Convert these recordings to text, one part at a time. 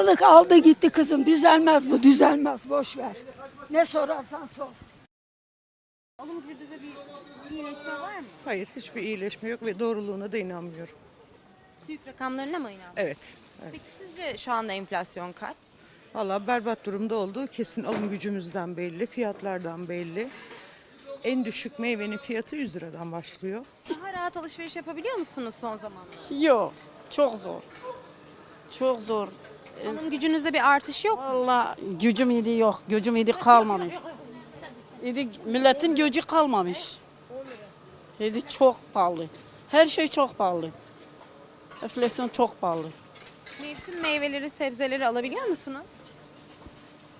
Balık aldı gitti kızım. Düzelmez bu, düzelmez. Boş ver. Ne sorarsan sor. Alım gücünde bir iyileşme var mı? Hayır hiçbir iyileşme yok ve doğruluğuna da inanmıyorum. TÜİK rakamlarına mı inandın? Evet. evet. Peki sizce şu anda enflasyon kaç? Valla berbat durumda olduğu kesin alım gücümüzden belli, fiyatlardan belli. En düşük meyvenin fiyatı 100 liradan başlıyor. Daha rahat alışveriş yapabiliyor musunuz son zamanlarda? Yok, çok zor. Çok zor. Alım gücünüzde bir artış yok mu? Vallahi gücüm idi yok, gücüm idi kalmamış. İdi milletin gücü kalmamış. İdi çok pahalı. Her şey çok pahalı. Enflasyon çok pahalı. Mevsim meyveleri, sebzeleri alabiliyor musunuz?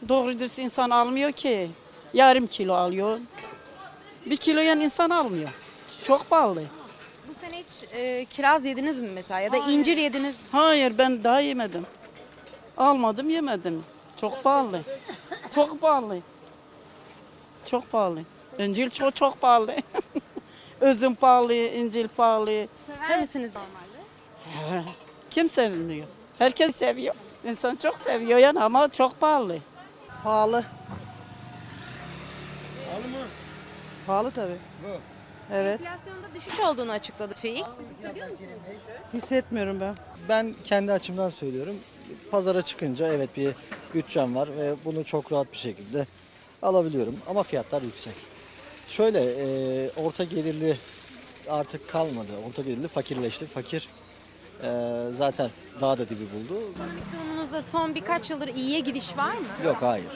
Doğru dürüst insan almıyor ki. Yarım kilo alıyor. Bir kilo yan insan almıyor. Çok pahalı. Bu sene hiç e, kiraz yediniz mi mesela ya da incir yediniz mi? Hayır ben daha yemedim. Almadım yemedim. Çok pahalı. Çok pahalı. Çok pahalı. İncil çok çok pahalı. Üzüm pahalı, incil pahalı. Sever misiniz normalde? Kim sevmiyor? Herkes seviyor. İnsan çok seviyor yani ama çok pahalı. Pahalı. Pahalı mı? Pahalı tabii. Evet. Enflasyonda düşüş olduğunu açıkladı TÜİK. Siz hissediyor musunuz? Hissetmiyorum ben. Ben kendi açımdan söylüyorum. Pazara çıkınca evet bir bütçem var ve bunu çok rahat bir şekilde alabiliyorum. Ama fiyatlar yüksek. Şöyle e, orta gelirli artık kalmadı. Orta gelirli fakirleşti. Fakir e, zaten daha da dibi buldu. Durumunuzda son birkaç yıldır iyiye gidiş var mı? Yok hayır.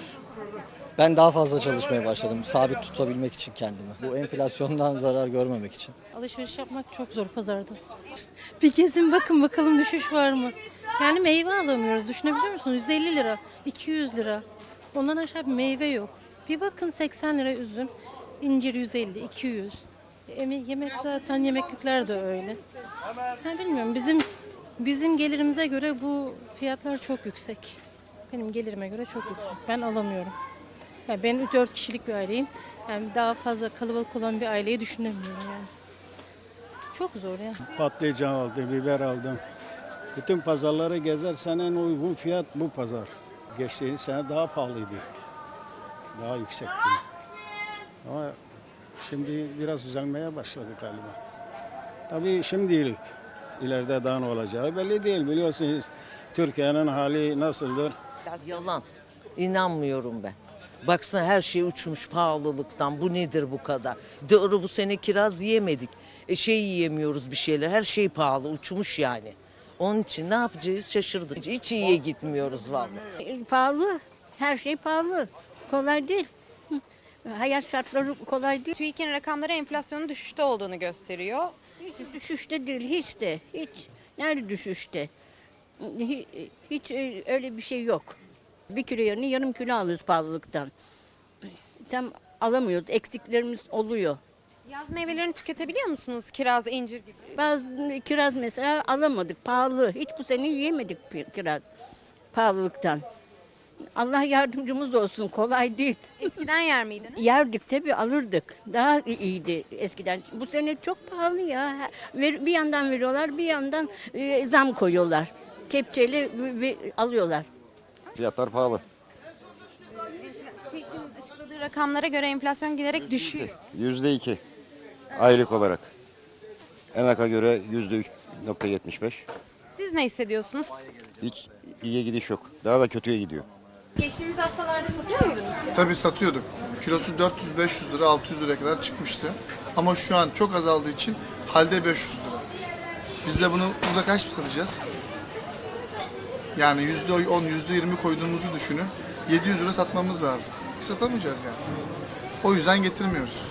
Ben daha fazla çalışmaya başladım. Sabit tutabilmek için kendimi. Bu enflasyondan zarar görmemek için. Alışveriş yapmak çok zor pazarda. Bir gezin bakın bakalım düşüş var mı? Yani meyve alamıyoruz. Düşünebiliyor musunuz? 150 lira, 200 lira. Ondan aşağı bir meyve yok. Bir bakın 80 lira üzüm, incir 150, 200. Yeme- Yemek zaten yemeklikler de öyle. Ben bilmiyorum bizim bizim gelirimize göre bu fiyatlar çok yüksek. Benim gelirime göre çok yüksek. Ben alamıyorum. Yani ben 4 kişilik bir aileyim. Yani daha fazla kalabalık olan bir aileyi düşünemiyorum yani. Çok zor ya. Patlıcan aldım, biber aldım. Bütün pazarları gezersen en uygun fiyat bu pazar. Geçtiğimiz sene daha pahalıydı. Daha yüksekti. Ama şimdi biraz düzelmeye başladı galiba. Tabii şimdilik. ileride daha ne olacağı belli değil. Biliyorsunuz Türkiye'nin hali nasıldır? Yalan. İnanmıyorum ben. Baksana her şey uçmuş pahalılıktan. Bu nedir bu kadar? Doğru bu sene kiraz yiyemedik. E şey yiyemiyoruz bir şeyler. Her şey pahalı, uçmuş yani. Onun için ne yapacağız şaşırdık. Hiç iyiye gitmiyoruz vallahi. Pahalı. Her şey pahalı. Kolay değil. Hayat şartları kolay değil. TÜİK'in rakamları enflasyonun düşüşte olduğunu gösteriyor. Hiç düşüşte değil hiç de. Hiç. Nerede düşüşte? Hi- Hiç e, öyle bir şey yok. Bir kilo yerine yarım kilo alıyoruz pahalılıktan. Tam alamıyoruz. Eksiklerimiz oluyor. Yaz meyvelerini tüketebiliyor musunuz? Kiraz, incir gibi. Bazı kiraz mesela alamadık. Pahalı. Hiç bu sene yiyemedik kiraz. Pahalılıktan. Allah yardımcımız olsun. Kolay değil. Eskiden yer miydiniz? Yerdik tabii alırdık. Daha iyiydi eskiden. Bu sene çok pahalı ya. Bir yandan veriyorlar, bir yandan e, zam koyuyorlar. Kepçeyle alıyorlar. Fiyatlar pahalı. TÜİK'in açıkladığı rakamlara göre enflasyon giderek düşüyor. Yüzde iki. Aylık olarak. Enaka göre yüzde üç nokta yetmiş beş. Siz ne hissediyorsunuz? Hiç iyiye gidiş yok. Daha da kötüye gidiyor. Geçtiğimiz haftalarda satıyor muydunuz? Tabii satıyorduk. Kilosu 400-500 lira, 600 liraya kadar çıkmıştı. Ama şu an çok azaldığı için halde 500 lira. Biz de bunu burada kaç satacağız? Yani %10, %20 koyduğumuzu düşünün. 700 lira satmamız lazım. Satamayacağız yani. O yüzden getirmiyoruz.